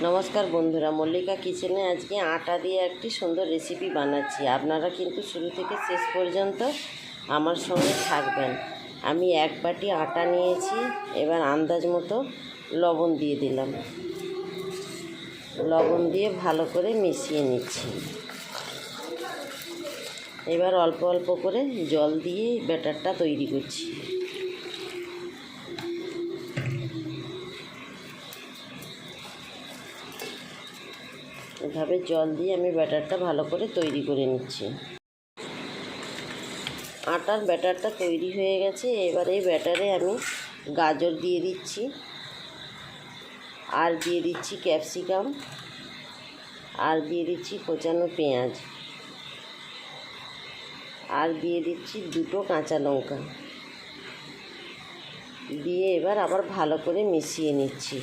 নমস্কার বন্ধুরা, মল্লিকা কিচেনে আজকে আটা দিয়ে একটি সুন্দর রেসিপি বানাচ্ছি। আপনারা কিন্তু শুরু থেকে শেষ পর্যন্ত আমার সঙ্গে থাকবেন। আমি এক বাটি আটা নিয়েছি, এবার আন্দাজ মতো লবণ দিয়ে দিলাম। লবণ দিয়ে ভালো করে মিশিয়ে নিচ্ছি। এবার অল্প অল্প করে জল দিয়ে ব্যাটারটা তৈরি করছি। এভাবে জল দিয়ে আমি ব্যাটারটা ভালো করে তৈরি করে নিচ্ছি। আটার ব্যাটারটা তৈরি হয়ে গেছে, এবার এই ব্যাটারে আমি গাজর দিয়ে দিচ্ছি, আর দিয়ে দিচ্ছি ক্যাপসিকাম, আর দিয়ে দিচ্ছি কোচানো পেঁয়াজ, আর দিয়ে দিচ্ছি দুটো কাঁচা লঙ্কা। দিয়ে এবার আবার ভালো করে মিশিয়ে নিচ্ছি।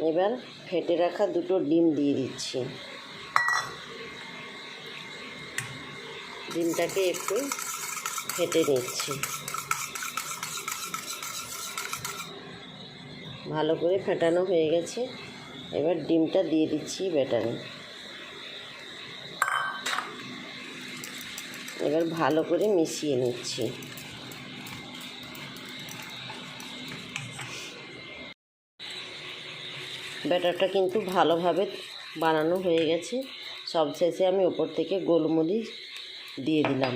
এবার ফেটে রাখা দুটো ডিম দিয়ে দিচ্ছি। ডিমটাকে একটু ফেটে নিচ্ছি। ভালো করে ফেটানো হয়ে গেছে। এবার ডিমটা দিয়ে দিচ্ছি ব্যাটারে। এবার ভালো করে মিশিয়ে নিচ্ছি। ব্যাটারটা কিন্তু ভালোভাবে বানানো হয়ে গেছে। সব শেষে আমি ওপর থেকে গোলমরিচ দিয়ে দিলাম।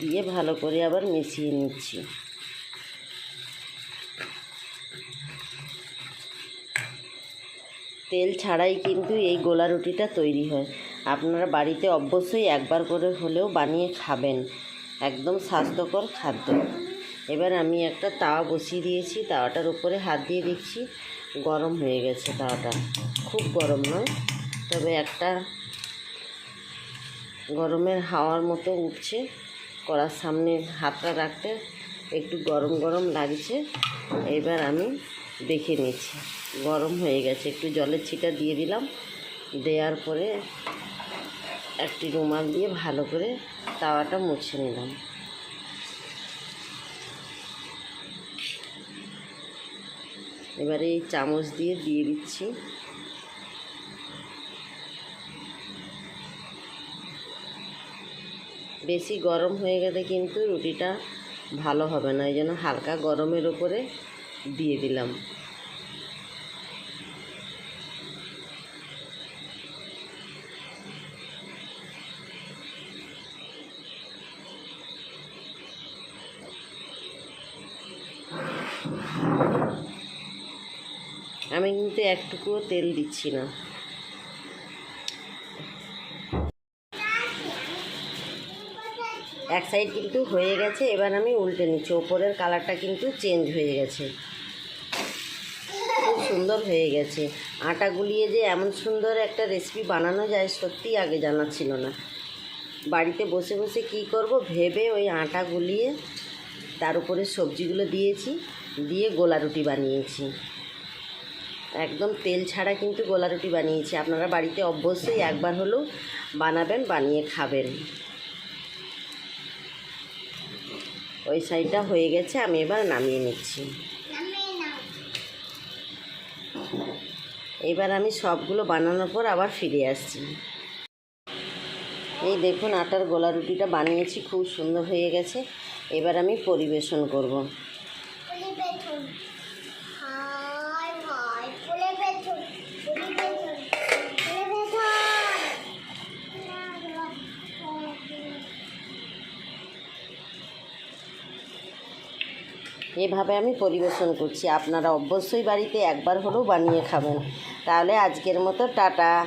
দিয়ে ভালো করে আবার মিশিয়ে নিচ্ছি। তেল ছাড়াই কিন্তু এই গোলা রুটিটা তৈরি হয়। আপনারা বাড়িতে অবশ্যই একবার করে হলেও বানিয়ে খাবেন। একদম স্বাস্থ্যকর খাদ্য। এবার আমি একটা তাওয়া বসিয়ে দিয়েছি। তাওয়াটার উপরে হাত দিয়ে দেখছি গরম হয়ে গেছে তাওয়াটা খুব গরম নয়, তবে একটা গরমের হাওয়ার মতো উঠছে, কড়ার সামনে হাতটা রাখতে একটু গরম গরম লাগছে, এবার আমি দেখে নিচ্ছি। গরম হয়ে গেছে, একটু জলের ছিটা দিয়ে দিলাম, দেওয়ার পরে একটি রুমাল দিয়ে ভালো করে তাওয়াটা মুছে নিলাম। এবারে এই চামচ দিয়ে দিয়ে দিচ্ছি। বেশি গরম হয়ে গেলে কিন্তু রুটিটা ভালো হবে না, এই জন্য হালকা গরমের ওপরে দিয়ে দিলাম। আমি কিন্তু একটুকুও তেল দিচ্ছি না। এক সাইড কিন্তু হয়ে গেছে, এবার আমি উল্টে নিচ্ছি। ওপরের কালারটা কিন্তু চেঞ্জ হয়ে গেছে। খুব সুন্দর হয়ে গেছে। আটা গুলিয়ে যে এমন সুন্দর একটা রেসিপি বানানো যায়, সত্যি আগে জানা ছিল না। বাড়িতে বসে বসে কি করব? ভেবে ওই আটা গুলিয়ে তার উপরে সবজিগুলো দিয়েছি, দিয়ে গোলা রুটি বানিয়েছি। একদম তেল ছাড়া কিন্তু গোলা রুটি বানিয়েছি। আপনারা বাড়িতে অবশ্যই একবার হলেও বানাবেন, বানিয়ে খাবেন। ওই সাইডটা হয়ে গেছে, আমি এবার নামিয়ে নিচ্ছি। এবার আমি সবগুলো বানানোর পর আবার ফিরে আসছি। এই দেখুন, আটার গোলা রুটিটা বানিয়েছি, খুব সুন্দর হয়ে গেছে। এবার আমি পরিবেশন করব। এভাবে আমি পরিবেশন করছি। আপনারা অবশ্যই বাড়িতে একবার হলেও বানিয়ে খাবেন। তাহলে আজকের মতো টাটা।